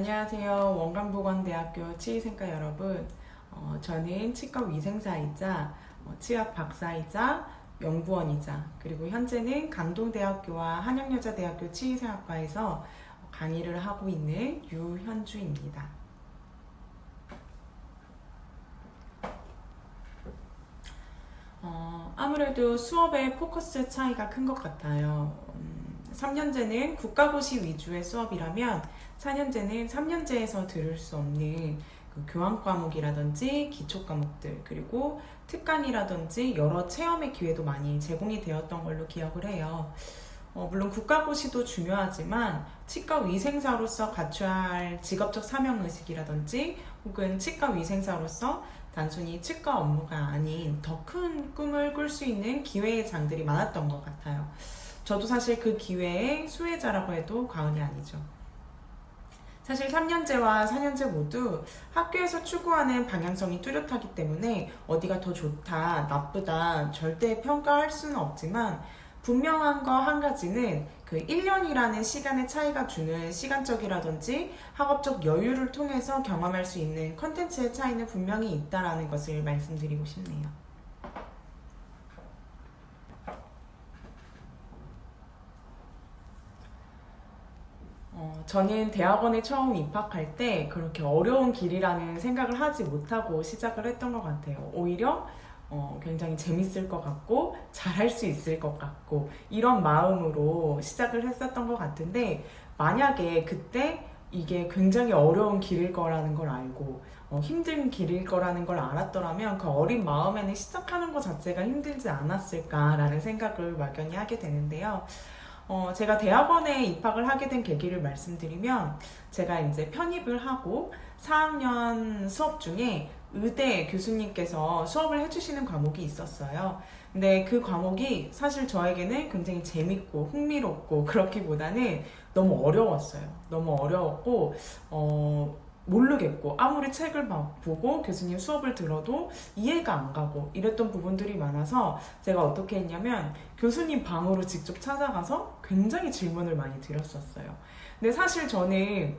안녕하세요. 원광보건대학교 치의생과 여러분. 어, 저는 치과 위생사이자 어, 치약 박사이자 연구원이자 그리고 현재는 강동대학교와 한양여자대학교 치의생학과에서 강의를 하고 있는 유현주입니다. 어, 아무래도 수업의 포커스 차이가 큰 것 같아요. 음, 3년제는 국가고시 위주의 수업이라면 4년제는 3년제에서 들을 수 없는 그 교환 과목이라든지 기초 과목들 그리고 특강이라든지 여러 체험의 기회도 많이 제공이 되었던 걸로 기억을 해요. 어, 물론 국가고시도 중요하지만 치과 위생사로서 갖춰야 할 직업적 사명의식이라든지 혹은 치과 위생사로서 단순히 치과 업무가 아닌 더 큰 꿈을 꿀 수 있는 기회의 장들이 많았던 것 같아요. 저도 사실 그 기회의 수혜자라고 해도 과언이 아니죠. 사실 3년제와 4년제 모두 학교에서 추구하는 방향성이 뚜렷하기 때문에 어디가 더 좋다, 나쁘다 절대 평가할 수는 없지만 분명한 거 한 가지는 그 1년이라는 시간의 차이가 주는 시간적이라든지 학업적 여유를 통해서 경험할 수 있는 컨텐츠의 차이는 분명히 있다라는 것을 말씀드리고 싶네요. 어, 저는 대학원에 처음 입학할 때 그렇게 어려운 길이라는 생각을 하지 못하고 시작을 했던 것 같아요. 오히려 어, 굉장히 재밌을 것 같고 잘할 수 있을 것 같고 이런 마음으로 시작을 했었던 것 같은데 만약에 그때 이게 굉장히 어려운 길일 거라는 걸 알고 어, 힘든 길일 거라는 걸 알았더라면 그 어린 마음에는 시작하는 것 자체가 힘들지 않았을까라는 생각을 막연히 하게 되는데요. 어, 제가 대학원에 입학을 하게 된 계기를 말씀드리면 제가 이제 편입을 하고 4학년 수업 중에 의대 교수님께서 수업을 해주시는 과목이 있었어요. 근데 그 과목이 사실 저에게는 굉장히 재밌고 흥미롭고 그렇기보다는 너무 어려웠어요. 너무 어려웠고, 어, 모르겠고, 아무리 책을 막 보고 교수님 수업을 들어도 이해가 안 가고 이랬던 부분들이 많아서 제가 어떻게 했냐면 교수님 방으로 직접 찾아가서 굉장히 질문을 많이 드렸었어요. 근데 사실 저는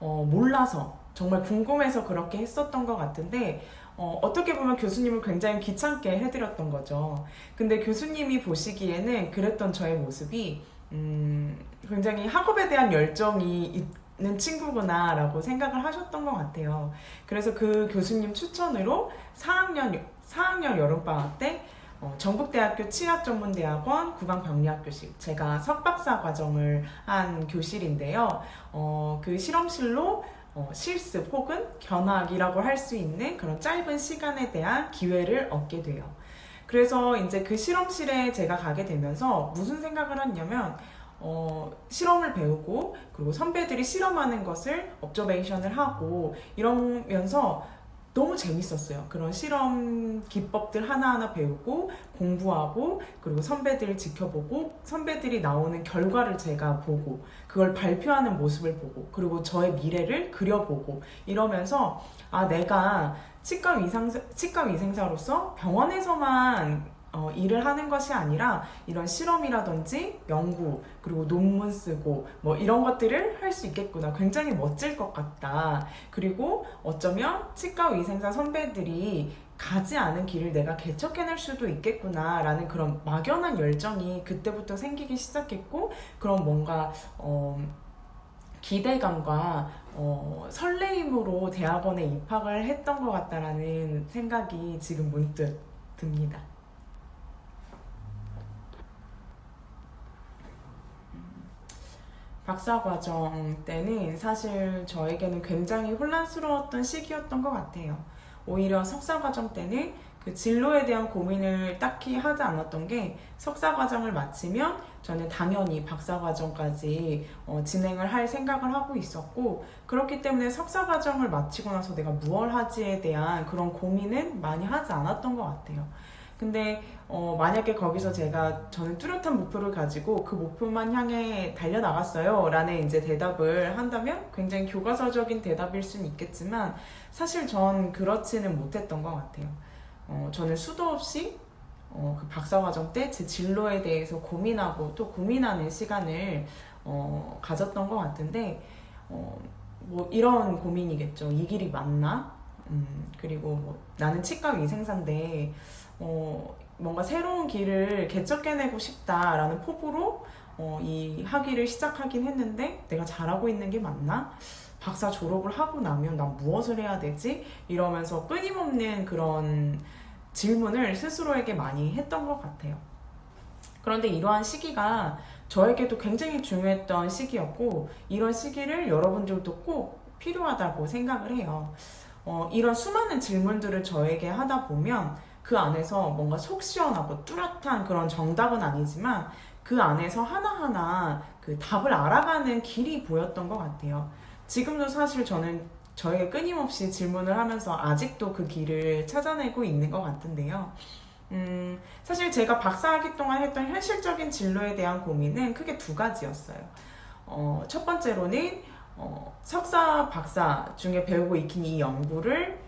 어, 몰라서 정말 궁금해서 그렇게 했었던 것 같은데 어, 어떻게 보면 교수님을 굉장히 귀찮게 해드렸던 거죠. 근데 교수님이 보시기에는 그랬던 저의 모습이 음, 굉장히 학업에 대한 열정이 있 는 친구구나라고 생각을 하셨던 것 같아요. 그래서 그 교수님 추천으로 4학년 4학년 여름방학 때 어, 전국대학교 치아전문대학원 구강병리학교실 제가 석박사 과정을 한 교실인데요. 어, 그 실험실로 어, 실습 혹은 견학이라고 할 수 있는 그런 짧은 시간에 대한 기회를 얻게 돼요. 그래서 이제 그 실험실에 제가 가게 되면서 무슨 생각을 했냐면 어, 실험을 배우고 그리고 선배들이 실험하는 것을 업저베이션을 하고 이러면서 너무 재밌었어요. 그런 실험 기법들 하나하나 배우고 공부하고 그리고 선배들을 지켜보고 선배들이 나오는 결과를 제가 보고 그걸 발표하는 모습을 보고 그리고 저의 미래를 그려보고 이러면서 아 내가 치과 위상사, 치과 위생사로서 병원에서만 어, 일을 하는 것이 아니라 이런 실험이라든지 연구 그리고 논문 쓰고 뭐 이런 것들을 할 수 있겠구나 굉장히 멋질 것 같다 그리고 어쩌면 치과 위생사 선배들이 가지 않은 길을 내가 개척해낼 수도 있겠구나 라는 그런 막연한 열정이 그때부터 생기기 시작했고 그런 뭔가 어, 기대감과 어, 설레임으로 대학원에 입학을 했던 것 같다라는 생각이 지금 문득 듭니다. 박사 과정 때는 사실 저에게는 굉장히 혼란스러웠던 시기였던 것 같아요. 오히려 석사 과정 때는 그 진로에 대한 고민을 딱히 하지 않았던 게 석사 과정을 마치면 저는 당연히 박사 과정까지 어, 진행을 할 생각을 하고 있었고 그렇기 때문에 석사 과정을 마치고 나서 내가 무얼 하지에 대한 그런 고민은 많이 하지 않았던 것 같아요. 근데 어, 만약에 거기서 제가 저는 뚜렷한 목표를 가지고 그 목표만 향해 달려나갔어요 라는 이제 대답을 한다면 굉장히 교과서적인 대답일 수는 있겠지만 사실 전 그렇지는 못했던 것 같아요. 어, 저는 수도 없이 어, 그 박사과정 때 제 진로에 대해서 고민하고 또 고민하는 시간을 어, 가졌던 것 같은데 어, 뭐 이런 고민이겠죠. 이 길이 맞나? 음, 그리고 뭐 나는 치과 위생사인데 어, 뭔가 새로운 길을 개척해내고 싶다라는 포부로 어, 이 학위를 시작하긴 했는데 내가 잘하고 있는 게 맞나? 박사 졸업을 하고 나면 난 무엇을 해야 되지? 이러면서 끊임없는 그런 질문을 스스로에게 많이 했던 것 같아요. 그런데 이러한 시기가 저에게도 굉장히 중요했던 시기였고, 이런 시기를 여러분들도 꼭 필요하다고 생각을 해요. 어, 이런 수많은 질문들을 저에게 하다 보면 그 안에서 뭔가 속 시원하고 뚜렷한 그런 정답은 아니지만 그 안에서 하나하나 그 답을 알아가는 길이 보였던 것 같아요. 지금도 사실 저는 저에게 끊임없이 질문을 하면서 아직도 그 길을 찾아내고 있는 것 같은데요. 음, 사실 제가 박사학위 동안 했던 현실적인 진로에 대한 고민은 크게 두 가지였어요. 어, 첫 번째로는 어, 석사, 박사 중에 배우고 익힌 이 연구를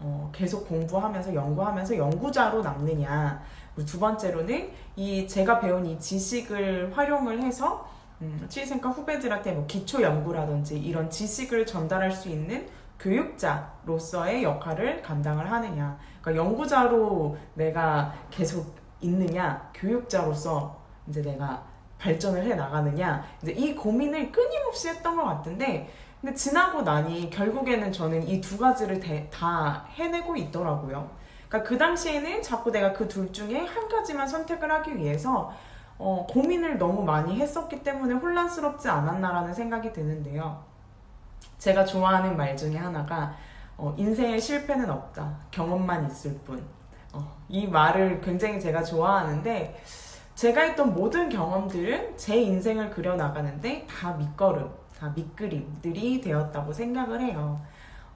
어, 계속 공부하면서 연구하면서 연구자로 남느냐. 두 번째로는 이 제가 배운 이 지식을 활용을 해서 음, 취생과 후배들한테 뭐 기초 연구라든지 이런 지식을 전달할 수 있는 교육자로서의 역할을 감당을 하느냐. 그러니까 연구자로 내가 계속 있느냐, 교육자로서 이제 내가 발전을 해 나가느냐. 이제 이 고민을 끊임없이 했던 것 같은데, 근데 지나고 나니 결국에는 저는 이 두 가지를 대- 다 해내고 있더라고요. 그러니까 그 당시에는 자꾸 내가 그 둘 중에 한 가지만 선택을 하기 위해서 어, 고민을 너무 많이 했었기 때문에 혼란스럽지 않았나라는 생각이 드는데요. 제가 좋아하는 말 중에 하나가 어, 인생에 실패는 없다. 경험만 있을 뿐. 어, 이 말을 굉장히 제가 좋아하는데 제가 했던 모든 경험들은 제 인생을 그려나가는데 다 밑거름, 다 밑그림들이 되었다고 생각을 해요.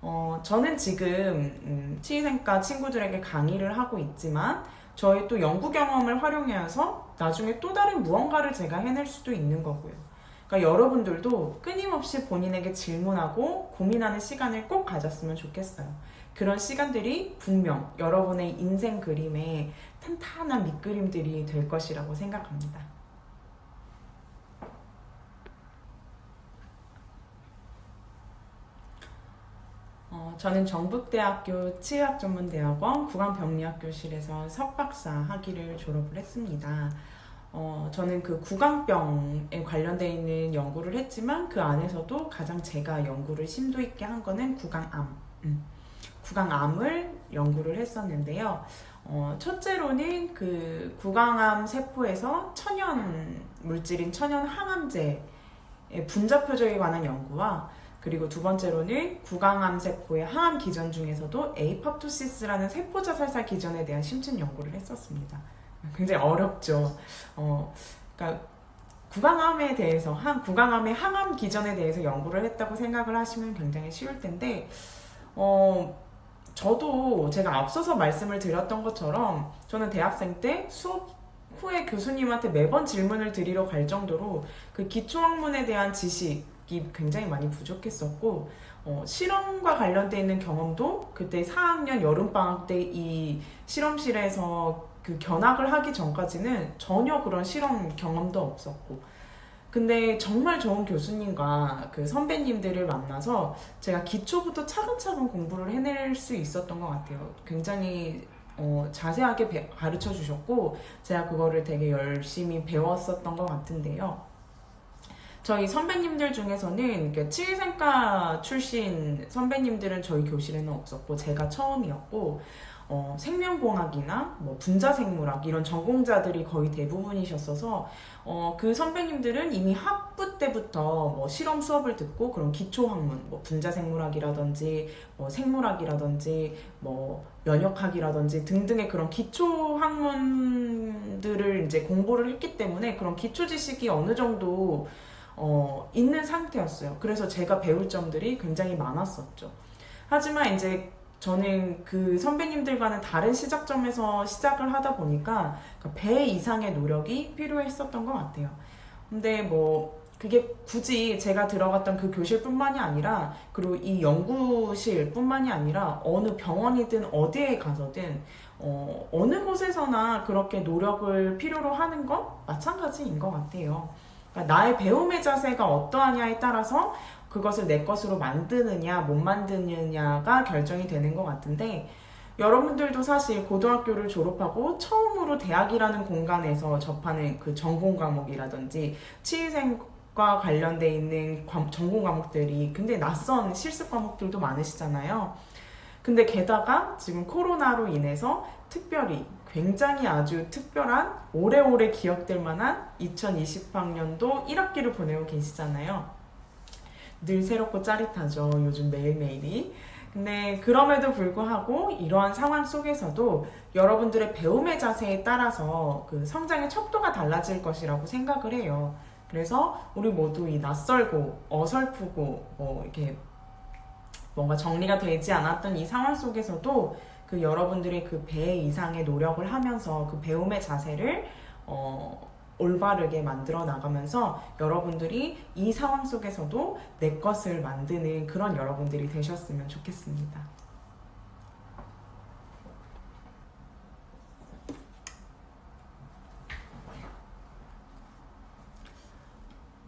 어, 저는 지금 음, 치의생과 친구들에게 강의를 하고 있지만 저의 또 연구 경험을 활용해서 나중에 또 다른 무언가를 제가 해낼 수도 있는 거고요. 그러니까 여러분들도 끊임없이 본인에게 질문하고 고민하는 시간을 꼭 가졌으면 좋겠어요. 그런 시간들이 분명 여러분의 인생 그림에 탄탄한 밑그림들이 될 것이라고 생각합니다. 어, 저는 전북대학교 치의학전문대학원 구강병리학교실에서 석박사 학위를 졸업을 했습니다. 어, 저는 그 구강병에 관련되어 있는 연구를 했지만 그 안에서도 가장 제가 연구를 심도 있게 한 거는 구강암. 음, 구강암을 연구를 했었는데요. 어, 첫째로는 그 구강암 세포에서 천연 물질인 천연 항암제의 분자 표적에 관한 연구와 그리고 두 번째로는 구강암 세포의 항암 기전 중에서도 에이팝토시스라는 세포 자 살사 기전에 대한 심층 연구를 했었습니다. 굉장히 어렵죠. 어, 그러니까 구강암에 대해서 한 구강암의 항암 기전에 대해서 연구를 했다고 생각을 하시면 굉장히 쉬울 텐데 어, 저도 제가 앞서서 말씀을 드렸던 것처럼 저는 대학생 때 수업 후에 교수님한테 매번 질문을 드리러 갈 정도로 그 기초학문에 대한 지식 이 굉장히 많이 부족했었고 어, 실험과 관련돼 있는 경험도 그때 4학년 여름 방학 때 이 실험실에서 그 견학을 하기 전까지는 전혀 그런 실험 경험도 없었고 근데 정말 좋은 교수님과 그 선배님들을 만나서 제가 기초부터 차근차근 공부를 해낼 수 있었던 것 같아요. 굉장히 어, 자세하게 배- 가르쳐 주셨고 제가 그거를 되게 열심히 배웠었던 것 같은데요. 저희 선배님들 중에서는 그 치의생과 출신 선배님들은 저희 교실에는 없었고 제가 처음이었고 어, 생명공학이나 뭐 분자생물학 이런 전공자들이 거의 대부분이셨어서 어, 그 선배님들은 이미 학부 때부터 뭐 실험 수업을 듣고 그런 기초 학문, 뭐 분자생물학이라든지 뭐 생물학이라든지 뭐 면역학이라든지 등등의 그런 기초 학문들을 이제 공부를 했기 때문에 그런 기초 지식이 어느 정도 어, 있는 상태였어요. 그래서 제가 배울 점들이 굉장히 많았었죠. 하지만 이제 저는 그 선배님들과는 다른 시작점에서 시작을 하다 보니까 그배 이상의 노력이 필요했었던 것 같아요. 근데 뭐 그게 굳이 제가 들어갔던 그 교실뿐만이 아니라 그리고 이 연구실뿐만이 아니라 어느 병원이든 어디에 가서든 어, 어느 곳에서나 그렇게 노력을 필요로 하는 건 마찬가지인 것 같아요. 그러니까 나의 배움의 자세가 어떠하냐에 따라서 그것을 내 것으로 만드느냐 못 만드느냐가 결정이 되는 것 같은데 여러분들도 사실 고등학교를 졸업하고 처음으로 대학이라는 공간에서 접하는 그 전공 과목이라든지 치위생과 관련돼 있는 과- 전공 과목들이 굉장히 낯선 실습 과목들도 많으시잖아요. 근데 게다가 지금 코로나로 인해서 특별히 굉장히 아주 특별한 오래오래 기억될 만한 2020학년도 1학기를 보내고 계시잖아요. 늘 새롭고 짜릿하죠. 요즘 매일매일이. 근데 그럼에도 불구하고 이러한 상황 속에서도 여러분들의 배움의 자세에 따라서 그 성장의 척도가 달라질 것이라고 생각을 해요. 그래서 우리 모두 이 낯설고 어설프고 뭐 이렇게 뭔가 정리가 되지 않았던 이 상황 속에서도 그 여러분들의 그 배 이상의 노력을 하면서 그 배움의 자세를 어, 올바르게 만들어 나가면서 여러분들이 이 상황 속에서도 내 것을 만드는 그런 여러분들이 되셨으면 좋겠습니다.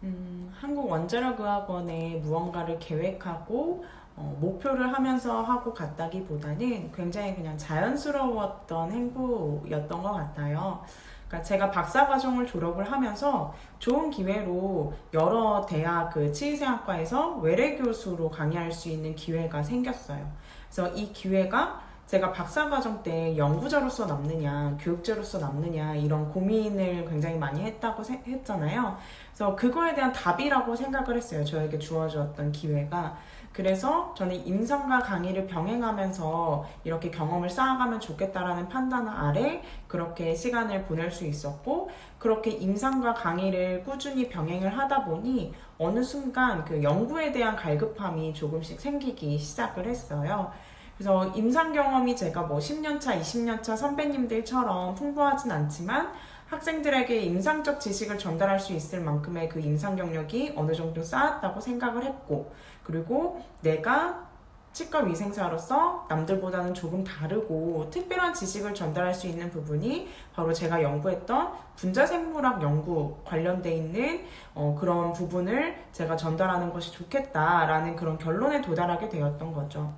음, 한국 원자력의학원에 무언가를 계획하고 어, 목표를 하면서 하고 갔다기보다는 굉장히 그냥 자연스러웠던 행보였던 것 같아요. 그러니까 제가 박사 과정을 졸업을 하면서 좋은 기회로 여러 대학 그 치의생학과에서 외래 교수로 강의할 수 있는 기회가 생겼어요. 그래서 이 기회가 제가 박사 과정 때 연구자로서 남느냐, 교육자로서 남느냐 이런 고민을 굉장히 많이 했다고 세- 했잖아요. 그래서 그거에 대한 답이라고 생각을 했어요. 저에게 주어졌던 기회가. 그래서 저는 임상과 강의를 병행하면서 이렇게 경험을 쌓아가면 좋겠다라는 판단 아래 그렇게 시간을 보낼 수 있었고 그렇게 임상과 강의를 꾸준히 병행을 하다 보니 어느 순간 그 연구에 대한 갈급함이 조금씩 생기기 시작을 했어요. 그래서 임상 경험이 제가 뭐 10년차, 20년차 선배님들처럼 풍부하진 않지만 학생들에게 임상적 지식을 전달할 수 있을 만큼의 그 임상 경력이 어느 정도 쌓았다고 생각을 했고, 그리고 내가 치과 위생사로서 남들보다는 조금 다르고 특별한 지식을 전달할 수 있는 부분이 바로 제가 연구했던 분자생물학 연구 관련돼 있는 어, 그런 부분을 제가 전달하는 것이 좋겠다라는 그런 결론에 도달하게 되었던 거죠.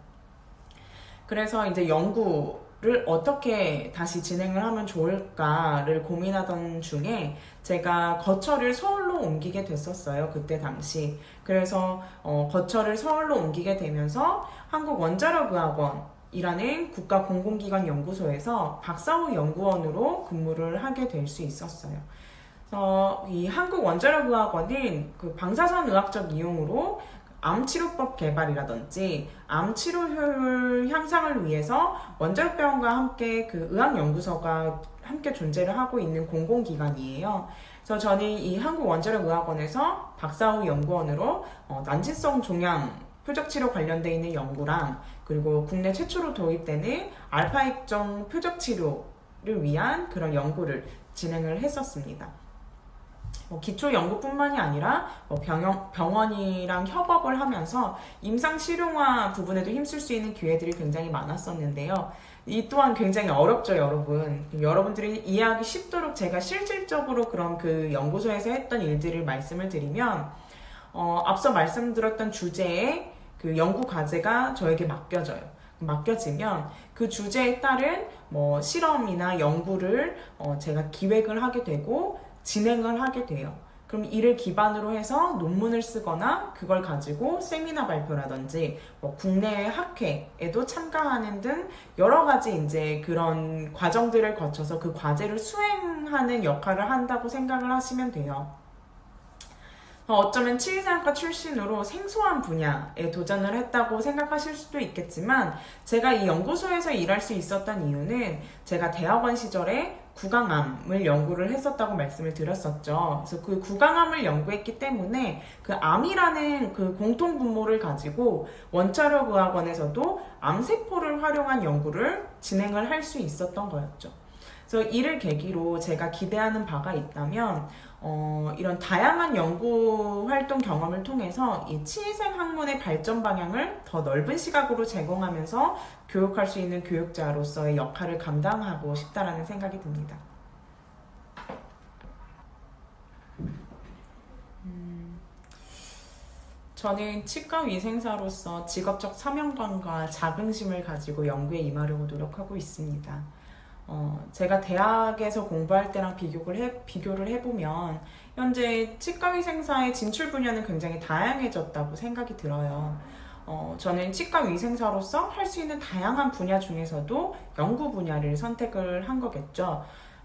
그래서 이제 연구 를 어떻게 다시 진행을 하면 좋을까를 고민하던 중에 제가 거처를 서울로 옮기게 됐었어요. 그때 당시. 그래서 어, 거처를 서울로 옮기게 되면서 한국 원자력의학원 이라는 국가 공공기관 연구소에서 박사후 연구원으로 근무를 하게 될 수 있었어요. 그래서 이 한국 원자력의학원은 그 방사선 의학적 이용으로 암 치료법 개발이라든지 암 치료 효율 향상을 위해서 원자력병원과 함께 그 의학 연구소가 함께 존재를 하고 있는 공공기관이에요. 그래서 저는 이 한국원자력의학원에서 박사후 연구원으로 어, 난치성 종양 표적 치료 관련돼 있는 연구랑 그리고 국내 최초로 도입되는 알파 액정 표적 치료를 위한 그런 연구를 진행을 했었습니다. 뭐 기초 연구뿐만이 아니라 뭐 병원, 병원이랑 협업을 하면서 임상 실용화 부분에도 힘쓸 수 있는 기회들이 굉장히 많았었는데요. 이 또한 굉장히 어렵죠, 여러분. 여러분들이 이해하기 쉽도록 제가 실질적으로 그런 그 연구소에서 했던 일들을 말씀을 드리면, 어, 앞서 말씀드렸던 주제의 그 연구 과제가 저에게 맡겨져요. 맡겨지면 그 주제에 따른 뭐 실험이나 연구를 어, 제가 기획을 하게 되고 진행을 하게 돼요. 그럼 이를 기반으로 해서 논문을 쓰거나 그걸 가지고 세미나 발표라든지 뭐 국내 학회에도 참가하는 등 여러 가지 이제 그런 과정들을 거쳐서 그 과제를 수행하는 역할을 한다고 생각을 하시면 돼요. 어, 어쩌면 치의상과 출신으로 생소한 분야에 도전을 했다고 생각하실 수도 있겠지만 제가 이 연구소에서 일할 수 있었던 이유는 제가 대학원 시절에 구강암을 연구를 했었다고 말씀을 드렸었죠. 그래서 그 구강암을 연구했기 때문에 그 암이라는 그 공통 분모를 가지고 원자력의학원에서도 암세포를 활용한 연구를 진행을 할 수 있었던 거였죠. 그래서 이를 계기로 제가 기대하는 바가 있다면 어, 이런 다양한 연구 활동 경험을 통해서 이 치의생 학문의 발전 방향을 더 넓은 시각으로 제공하면서 교육할 수 있는 교육자로서의 역할을 감당하고 싶다라는 생각이 듭니다. 저는 치과 위생사로서 직업적 사명감과 자긍심을 가지고 연구에 임하려고 노력하고 있습니다. 어, 제가 대학에서 공부할 때랑 비교를, 해, 비교를 해보면 현재 치과 위생사의 진출 분야는 굉장히 다양해졌다고 생각이 들어요. 어, 저는 치과 위생사로서 할 수 있는 다양한 분야 중에서도 연구 분야를 선택을 한 거겠죠.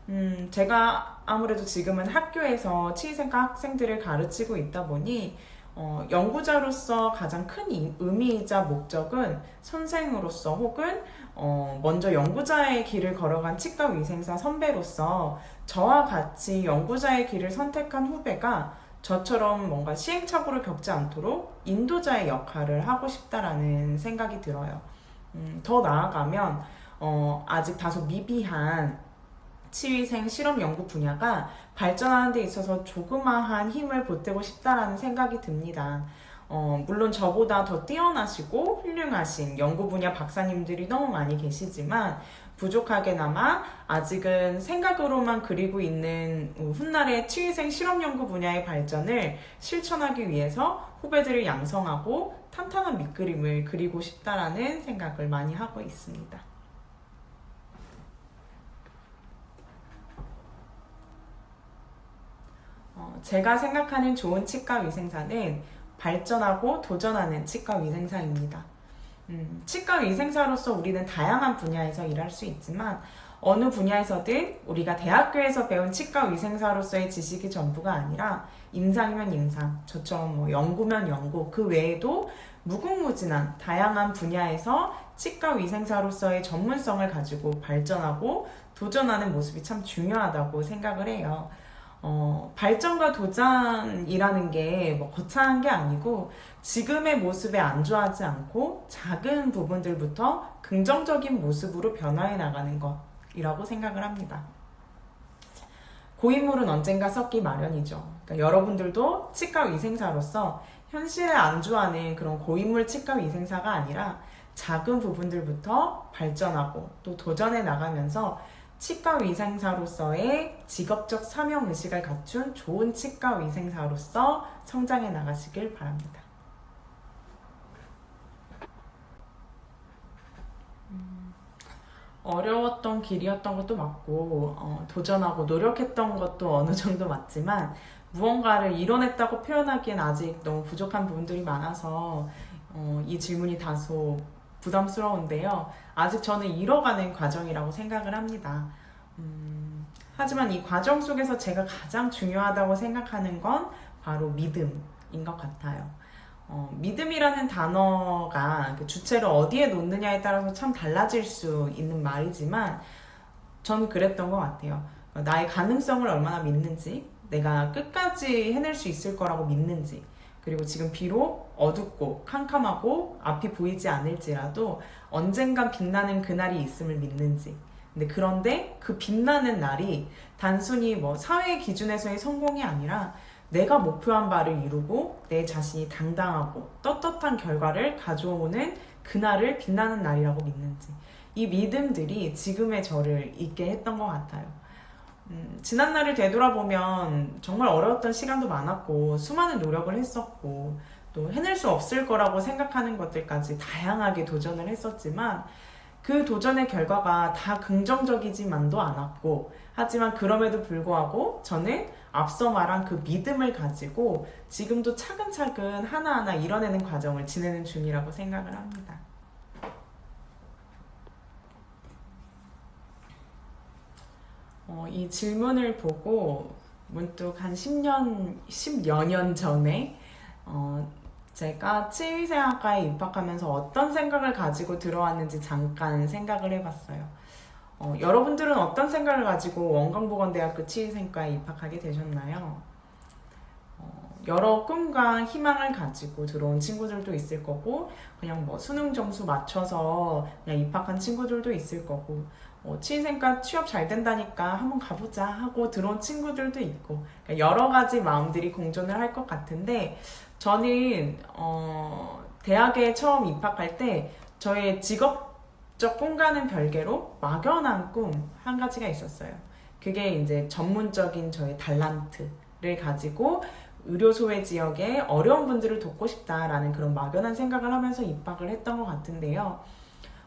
음, 제가 아무래도 지금은 학교에서 치의생과 학생들을 가르치고 있다 보니 어, 연구자로서 가장 큰 이- 의미이자 목적은 선생으로서 혹은 어, 먼저 연구자의 길을 걸어간 치과 위생사 선배로서 저와 같이 연구자의 길을 선택한 후배가 저처럼 뭔가 시행착오를 겪지 않도록 인도자의 역할을 하고 싶다라는 생각이 들어요. 음, 더 나아가면 어, 아직 다소 미비한 치위생 실험 연구 분야가 발전하는 데 있어서 조그마한 힘을 보태고 싶다라는 생각이 듭니다. 어, 물론 저보다 더 뛰어나시고 훌륭하신 연구 분야 박사님들이 너무 많이 계시지만 부족하게나마 아직은 생각으로만 그리고 있는 훗날의 치위생 실험 연구 분야의 발전을 실천하기 위해서 후배들을 양성하고 탄탄한 밑그림을 그리고 싶다라는 생각을 많이 하고 있습니다. 어, 제가 생각하는 좋은 치과 위생사는 발전하고 도전하는 치과 위생사입니다. 음, 치과 위생사로서 우리는 다양한 분야에서 일할 수 있지만 어느 분야에서든 우리가 대학교에서 배운 치과 위생사로서의 지식이 전부가 아니라 임상이면 임상, 저처럼 뭐 연구면 연구, 그 외에도 무궁무진한 다양한 분야에서 치과 위생사로서의 전문성을 가지고 발전하고 도전하는 모습이 참 중요하다고 생각을 해요. 어, 발전과 도전이라는 게 뭐 거창한 게 아니고 지금의 모습에 안주하지 않고 작은 부분들부터 긍정적인 모습으로 변화해 나가는 것이라고 생각을 합니다. 고인물은 언젠가 썩기 마련이죠. 그러니까 여러분들도 치과 위생사로서 현실에 안주하는 그런 고인물 치과 위생사가 아니라 작은 부분들부터 발전하고 또 도전해 나가면서 치과 위생사로서의 직업적 사명 의식을 갖춘 좋은 치과 위생사로서 성장해 나가시길 바랍니다. 음, 어려웠던 길이었던 것도 맞고 어, 도전하고 노력했던 것도 어느 정도 맞지만 무언가를 이뤄냈다고 표현하기엔 아직 너무 부족한 부분들이 많아서 어, 이 질문이 다소 부담스러운데요. 아직 저는 잃어가는 과정이라고 생각을 합니다. 음, 하지만 이 과정 속에서 제가 가장 중요하다고 생각하는 건 바로 믿음인 것 같아요. 어, 믿음이라는 단어가 그 주체를 어디에 놓느냐에 따라서 참 달라질 수 있는 말이지만 전 그랬던 것 같아요. 나의 가능성을 얼마나 믿는지, 내가 끝까지 해낼 수 있을 거라고 믿는지, 그리고 지금 비록 어둡고 캄캄하고 앞이 보이지 않을지라도 언젠간 빛나는 그날이 있음을 믿는지. 근데 그런데 그 빛나는 날이 단순히 뭐 사회 기준에서의 성공이 아니라 내가 목표한 바를 이루고 내 자신이 당당하고 떳떳한 결과를 가져오는 그날을 빛나는 날이라고 믿는지. 이 믿음들이 지금의 저를 있게 했던 것 같아요. 음, 지난 날을 되돌아보면 정말 어려웠던 시간도 많았고 수많은 노력을 했었고 또 해낼 수 없을 거라고 생각하는 것들까지 다양하게 도전을 했었지만 그 도전의 결과가 다 긍정적이지만도 않았고 하지만 그럼에도 불구하고 저는 앞서 말한 그 믿음을 가지고 지금도 차근차근 하나하나 이뤄내는 과정을 지내는 중이라고 생각을 합니다. 어, 이 질문을 보고 문득 한 10년, 10여 년 전에 어, 제가 치의생학과에 입학하면서 어떤 생각을 가지고 들어왔는지 잠깐 생각을 해봤어요. 어, 여러분들은 어떤 생각을 가지고 원광보건대학교 치의생과에 입학하게 되셨나요? 어, 여러 꿈과 희망을 가지고 들어온 친구들도 있을 거고, 그냥 뭐 수능 점수 맞춰서 그냥 입학한 친구들도 있을 거고, 어, 치의생과 취업 잘 된다니까 한번 가보자 하고 들어온 친구들도 있고, 그러니까 여러 가지 마음들이 공존을 할 것 같은데, 저는 어, 대학에 처음 입학할 때 저의 직업적 꿈과는 별개로 막연한 꿈 한 가지가 있었어요. 그게 이제 전문적인 저의 달란트를 가지고 의료 소외 지역의 어려운 분들을 돕고 싶다라는 그런 막연한 생각을 하면서 입학을 했던 것 같은데요.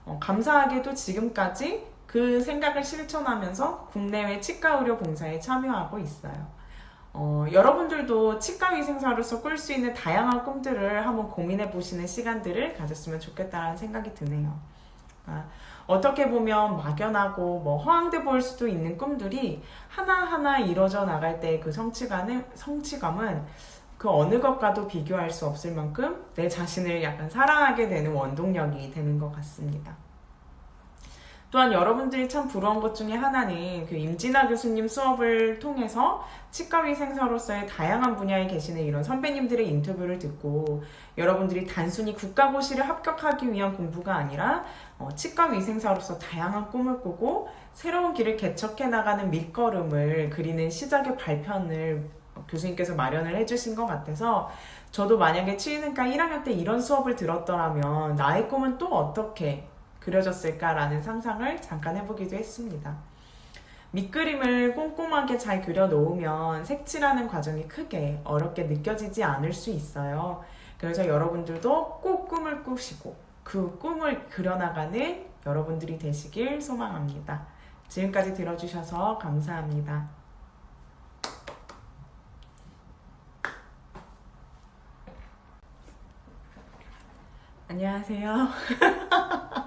어, 감사하게도 지금까지 그 생각을 실천하면서 국내외 치과 의료 봉사에 참여하고 있어요. 어, 여러분들도 치과 위생사로서 꿀 수 있는 다양한 꿈들을 한번 고민해 보시는 시간들을 가졌으면 좋겠다는 생각이 드네요. 아, 어떻게 보면 막연하고 뭐 허황돼 보일 수도 있는 꿈들이 하나하나 이루어져 나갈 때 그 성취감은, 성취감은 그 어느 것과도 비교할 수 없을 만큼 내 자신을 약간 사랑하게 되는 원동력이 되는 것 같습니다. 또한 여러분들이 참 부러운 것 중에 하나는 그 임진아 교수님 수업을 통해서 치과위생사로서의 다양한 분야에 계시는 이런 선배님들의 인터뷰를 듣고 여러분들이 단순히 국가고시를 합격하기 위한 공부가 아니라 어, 치과위생사로서 다양한 꿈을 꾸고 새로운 길을 개척해 나가는 밑거름을 그리는 시작의 발편을 교수님께서 마련을 해주신 것 같아서 저도 만약에 치의생과 1학년 때 이런 수업을 들었더라면 나의 꿈은 또 어떻게 그려졌을까라는 상상을 잠깐 해보기도 했습니다. 밑그림을 꼼꼼하게 잘 그려놓으면 색칠하는 과정이 크게 어렵게 느껴지지 않을 수 있어요. 그래서 여러분들도 꼭 꿈을 꾸시고 그 꿈을 그려나가는 여러분들이 되시길 소망합니다. 지금까지 들어주셔서 감사합니다. 안녕하세요.